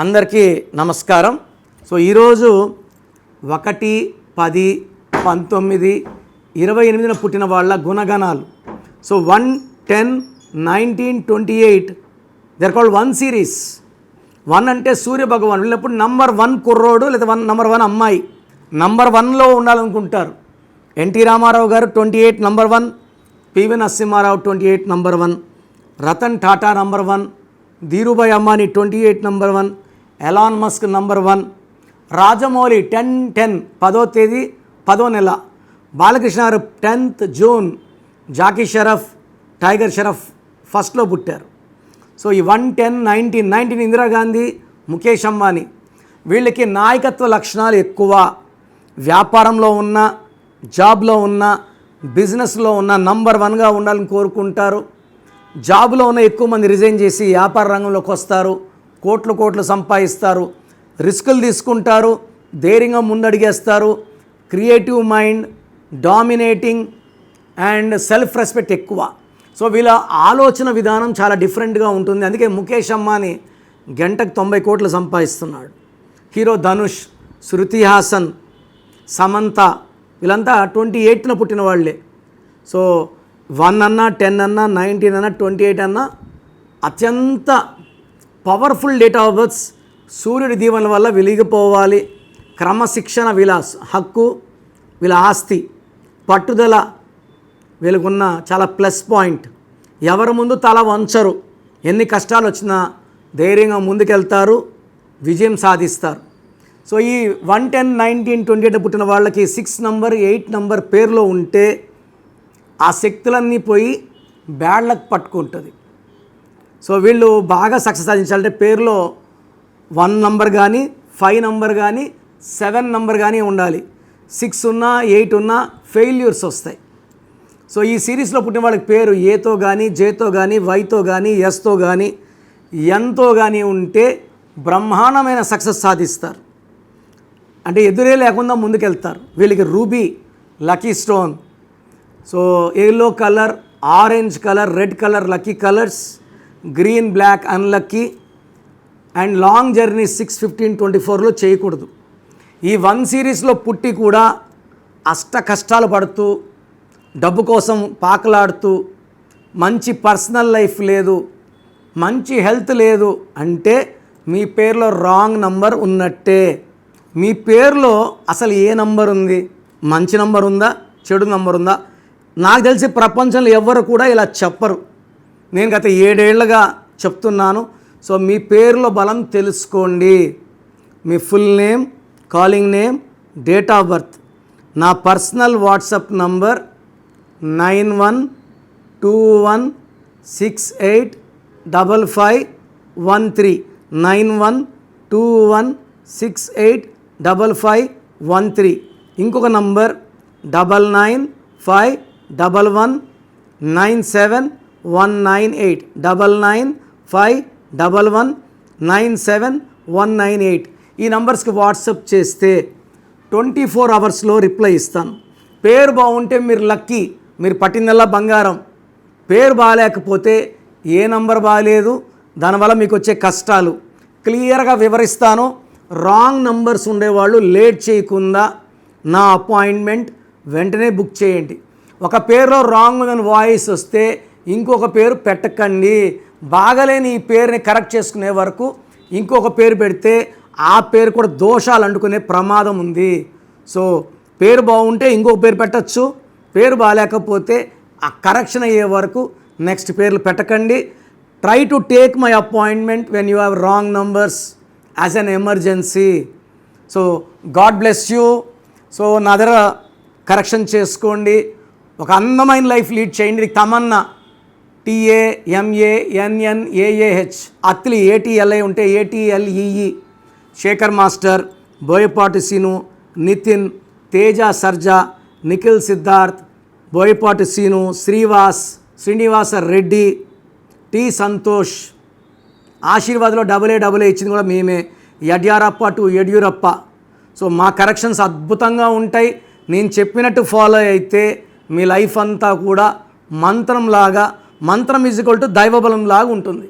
అందరికీ నమస్కారం. సో ఈరోజు ఒకటి పది పంతొమ్మిది ఇరవై ఎనిమిదిన పుట్టిన వాళ్ళ గుణగణాలు. So one ten nineteen twenty eight they're called one series one అంటే సూర్య భగవాన్. వీళ్ళప్పుడు నంబర్ వన్ కుర్రోడు లేదా వన్ నంబర్ వన్ అమ్మాయి. నంబర్ వన్లో ఉండాలనుకుంటారు. NT Rama Rao garu twenty eight number one PV Narasimha Rao twenty eight number one Ratan Tata number one Dhirubhai అమ్మాని twenty eight number one Elon Musk number one Rajamouli ten ten పదో తేదీ పదో నెల. Balakrishna garu tenth June. Jackie Shroff tiger Shroff ఫస్ట్లో పుట్టారు. So ఈ one ten nineteen nineteen Indira Gandhi Mukesh Ambani. వీళ్ళకి నాయకత్వ లక్షణాలు ఎక్కువ. వ్యాపారంలో ఉన్న జాబ్లో ఉన్న బిజినెస్లో ఉన్న నంబర్ వన్గా ఉండాలని కోరుకుంటారు. జాబ్లో ఉన్న ఎక్కువ మంది రిజైన్ చేసి వ్యాపార రంగంలోకి వస్తారు. కోట్లు కోట్లు సంపాదిస్తారు రిస్కులు తీసుకుంటారు ధైర్యంగా ముందడిగేస్తారు. Creative mind dominating and self respect ఎక్కువ. సో వీళ్ళ ఆలోచన విధానం చాలా డిఫరెంట్గా ఉంటుంది. అందుకే ముఖేష్ అంబానీ గంటకు తొంభై కోట్లు సంపాదిస్తున్నాడు. హీరో ధనుష్ శృతి హాసన్ సమంత వీళ్ళంతా ట్వంటీ ఎయిట్న పుట్టిన వాళ్ళే. సో వన్ అన్నా టెన్ అన్నా నైన్టీన్ అన్నా ట్వంటీ ఎయిట్ అన్నా అత్యంత పవర్ఫుల్ డేట్ ఆఫ్ బర్త్స్ సూర్యుడి దీవెన వల్ల వెలిగిపోవాలి. క్రమశిక్షణ వీళ్ళ హక్కు వీళ్ళ ఆస్తి. పట్టుదల వీళ్ళకున్న చాలా ప్లస్ పాయింట్. ఎవరి ముందు తల వంచరు. ఎన్ని కష్టాలు వచ్చినా ధైర్యంగా ముందుకెళ్తారు. విజయం సాధిస్తారు. సో ఈ one ten nineteen twenty eight పుట్టిన వాళ్ళకి సిక్స్ నంబర్ ఎయిట్ నంబర్ పేరులో ఉంటే ఆ శక్తులన్నీ పోయి బ్యాడ్ లక్ పట్టుకుంటుంది. సో వీళ్ళు బాగా సక్సెస్ సాధించాలంటే పేరులో వన్ నంబర్ కానీ ఫైవ్ నంబర్ కానీ సెవెన్ నంబర్ కానీ ఉండాలి. సిక్స్ ఉన్నా ఎయిట్ ఉన్నా ఫెయిల్యూర్స్ వస్తాయి. సో ఈ సిరీస్లో పుట్టిన వాళ్ళకి పేరు ఏతో కానీ జేతో కానీ వైతో కానీ ఎస్తో కానీ ఎంతో కానీ ఉంటే బ్రహ్మాండమైన సక్సెస్ సాధిస్తారు. అంటే ఎదురే లేకుండా ముందుకెళ్తారు. వీళ్ళకి ruby lucky stone. So yellow colour orange colour red colour lucky colours green black unlucky and long journey six fifteen twenty ఫోర్లో చేయకూడదు. ఈ వన్ సిరీస్లో పుట్టి కూడా అష్ట కష్టాలు పడుతూ డబ్బు కోసం పాకలాడుతూ మంచి పర్సనల్ లైఫ్ లేదు మంచి హెల్త్ లేదు అంటే మీ పేరులో రాంగ్ నంబర్ ఉన్నట్టే. మీ పేరులో అసలు ఏ నంబర్ ఉంది? మంచి నంబర్ ఉందా? చెడు నంబర్ ఉందా? నాకు తెలిసి ప్రపంచంలో ఎవ్వరు కూడా ఇలా చెప్పరు. నేను గత ఏడేళ్ళుగా చెప్తున్నాను. సో మీ పేరులో బలం తెలుసుకోండి. మీ full name calling name date of birth. నా personal WhatsApp number nine one two one six eight double five one three. Nine one two one six eight double five one three. ఇంకొక number double nine five double one nine seven one nine eight double nine five double one nine seven one nine eight ఈ నంబర్స్కి WhatsApp చేస్తే twenty four అవర్స్లో reply ఇస్తాను. పేరు బాగుంటే మీరు lucky మీరు పట్టిందల్లా బంగారం. పేరు బాగాలేకపోతే ఏ నంబర్ బాగాలేదు దానివల్ల మీకు వచ్చే కష్టాలు. క్లియర్గా వివరిస్తాను రాంగ్ నంబర్స్ ఉండేవాళ్ళు లేట్ చేయకుండా నా అపాయింట్మెంట్ వెంటనే బుక్ చేయండి. ఒక పేరులో రాంగ్ ఉందని వాయిస్ వస్తే ఇంకొక పేరు పెట్టకండి. బాగలేని ఈ పేరుని కరెక్ట్ చేసుకునే వరకు ఇంకొక పేరు పెడితే ఆ పేరు కూడా దోషాలు అంటుకునే ప్రమాదం ఉంది. సో పేరు బాగుంటే ఇంకొక పేరు పెట్టచ్చు. పేరు బాగాలేకపోతే ఆ కరెక్షన్ అయ్యే వరకు నెక్స్ట్ పేర్లు పెట్టకండి. Try to take my appointment when you have wrong numbers as an emergency so God bless you so నా దగ్గర కరెక్షన్ చేసుకోండి. ఒక అందమైన లైఫ్ లీడ్ చేయండి. Tamannaah TA MA AAH Atlee ATLI ఉంటే ATLEE Shekhar master Boyapati Seenu Nitin Teja Sarja Nikhil Siddharth Boyapati Seenu Srivas Srinivasa Reddy T Santosh. ఆశీర్వాద్లో double A double A ఇచ్చింది కూడా మేమే. యడ్యారప్ప టు యడ్యూరప్ప. సో మా corrections అద్భుతంగా ఉంటాయి. నేను చెప్పినట్టు ఫాలో అయితే మీ లైఫ్ అంతా కూడా మంత్రంలాగా మంత్రం ఈజ్వల్ టు దైవబలం లాగా ఉంటుంది.